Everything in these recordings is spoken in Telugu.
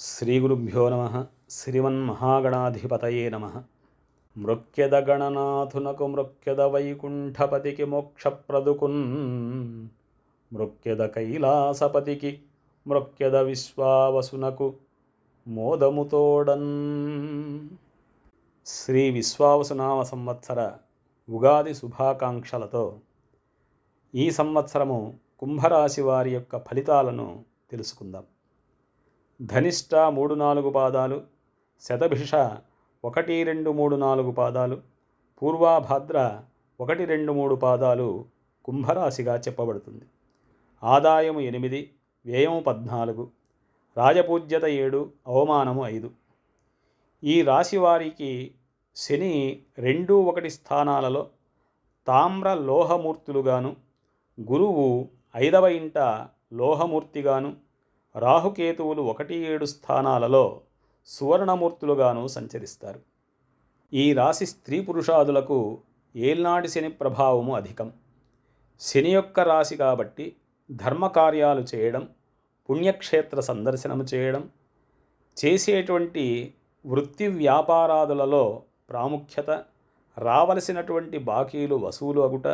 శ్రీగురుభ్యో నమ. శ్రీమన్మహాగణాధిపతయే నమ. మృక్యద గణనాథునకు మృక్యద వైకుంఠపతికి మోక్షప్రదుకున్. మృక్యద కైలాసపతికి మృక్యద విశ్వావసునకు మోదముతోడన్. శ్రీ విశ్వావసునామ సంవత్సర ఉగాది శుభాకాంక్షలతో ఈ సంవత్సరము కుంభరాశి వారి యొక్క ఫలితాలను తెలుసుకుందాం. ధనిష్ట మూడు నాలుగు పాదాలు శతభిష ఒకటి రెండు మూడు నాలుగు పాదాలు పూర్వాభాద్ర ఒకటి రెండు మూడు పాదాలు కుంభరాశిగా చెప్పబడుతుంది. ఆదాయము ఎనిమిది వ్యయము పద్నాలుగు రాజపూజ్యత ఏడు అవమానము ఐదు. ఈ రాశి వారికి శని రెండు ఒకటి స్థానాలలో తామ్ర లోహమూర్తులుగాను గురువు ఐదవ ఇంట లోహమూర్తిగాను రాహుకేతువులు ఒకటి ఏడు స్థానాలలో సువర్ణమూర్తులుగాను సంచరిస్తారు. ఈ రాశి స్త్రీ పురుషాదులకు ఏల్నాటి శని ప్రభావము అధికం. శని యొక్క రాశి కాబట్టి ధర్మకార్యాలు చేయడం పుణ్యక్షేత్ర సందర్శనము చేయడం చేసేటువంటి వృత్తి వ్యాపారాదులలో ప్రాముఖ్యత రావలసినటువంటి బాకీలు వసూలు అగుట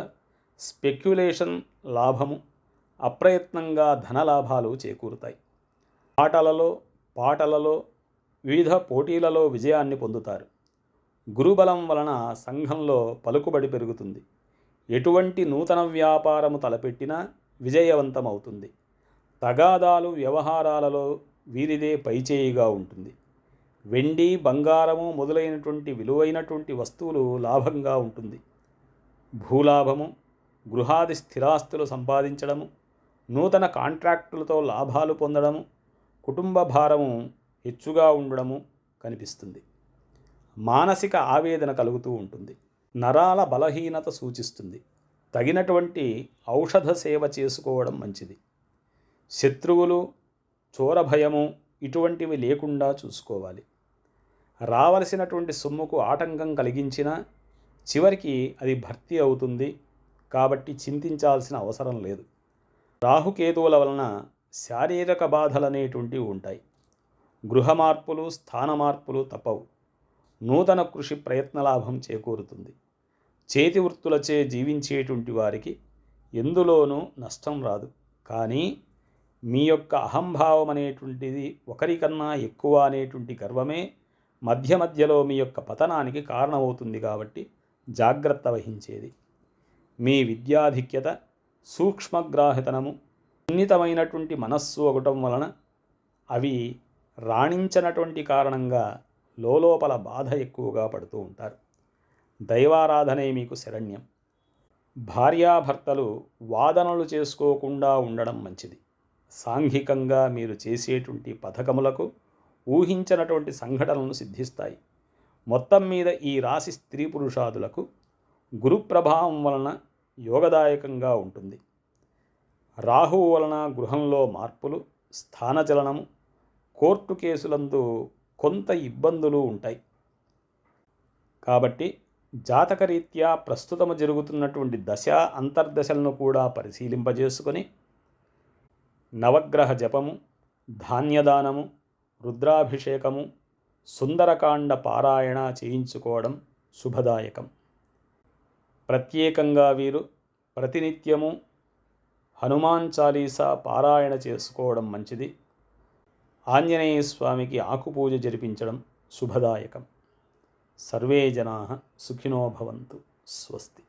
స్పెక్యులేషన్ లాభము అప్రయత్నంగా ధనలాభాలు చేకూరుతాయి. ఆటలలో పాటలలో వివిధ పోటీలలో విజయాన్ని పొందుతారు. గురుబలం వలన సంఘంలో పలుకుబడి పెరుగుతుంది. ఎటువంటి నూతన వ్యాపారము తలపెట్టినా విజయవంతమవుతుంది. తగాదాలు వ్యవహారాలలో వీరిదే పైచేయిగా ఉంటుంది. వెండి బంగారము మొదలైనటువంటి విలువైనటువంటి వస్తువులు లాభంగా ఉంటుంది. భూలాభము గృహాది స్థిరాస్తులు సంపాదించడము నూతన కాంట్రాక్టులతో లాభాలు పొందడము కుటుంబ భారము హెచ్చుగా ఉండడము కనిపిస్తుంది. మానసిక ఆవేదన కలుగుతూ ఉంటుంది. నరాల బలహీనత సూచిస్తుంది. తగినటువంటి ఔషధ సేవ చేసుకోవడం మంచిది. శత్రువులు చోరభయము ఇటువంటివి లేకుండా చూసుకోవాలి. రావలసినటువంటి సొమ్ముకు ఆటంకం కలిగించినా చివరికి అది భర్తీ అవుతుంది కాబట్టి చింతించాల్సిన అవసరం లేదు. రాహుకేతువుల వలన శారీరక బాధలు అనేటువంటివి ఉంటాయి. గృహ మార్పులు స్థాన మార్పులు తప్పవు. నూతన కృషి ప్రయత్నలాభం చేకూరుతుంది. చేతి వృత్తులచే జీవించేటువంటి వారికి ఎందులోనూ నష్టం రాదు. కానీ మీ యొక్క అహంభావం అనేటువంటిది ఒకరికన్నా ఎక్కువ అనేటువంటి గర్వమే మధ్య మధ్యలో మీ యొక్క పతనానికి కారణమవుతుంది కాబట్టి జాగ్రత్త వహించేది. మీ విద్యాధిక్యత సూక్ష్మగ్రాహితనము సున్నితమైనటువంటి మనస్సు ఒకటం వలన అవి రాణించనటువంటి కారణంగా లోపల బాధ ఎక్కువగా పడుతూ ఉంటారు. దైవారాధనే మీకు శరణ్యం. భార్యాభర్తలు వాదనలు చేసుకోకుండా ఉండడం మంచిది. సాంఘికంగా మీరు చేసేటువంటి పథకములకు ఊహించినటువంటి సంఘటనలు సిద్ధిస్తాయి. మొత్తం మీద ఈ రాశి స్త్రీ పురుషాదులకు గురు ప్రభావం వలన యోగదాయకంగా ఉంటుంది. రాహువు వలన గృహంలో మార్పులు స్థానచలనము కోర్టు కేసులందు కొంత ఇబ్బందులు ఉంటాయి. కాబట్టి జాతకరీత్యా ప్రస్తుతము జరుగుతున్నటువంటి దశ అంతర్దశలను కూడా పరిశీలింపజేసుకొని నవగ్రహ జపము ధాన్యదానము రుద్రాభిషేకము సుందరకాండ పారాయణ చేయించుకోవడం శుభదాయకం. ప్రత్యేకంగా వీరు ప్రతినిత్యము హనుమాన్ చాలీసా పారాయణ చేసుకోవడం మంచిది. ఆంజనేయ స్వామికి ఆకుపూజ జరిపించడం శుభదాయకం. సర్వే జనా సుఖినో భవంతు. స్వస్తి.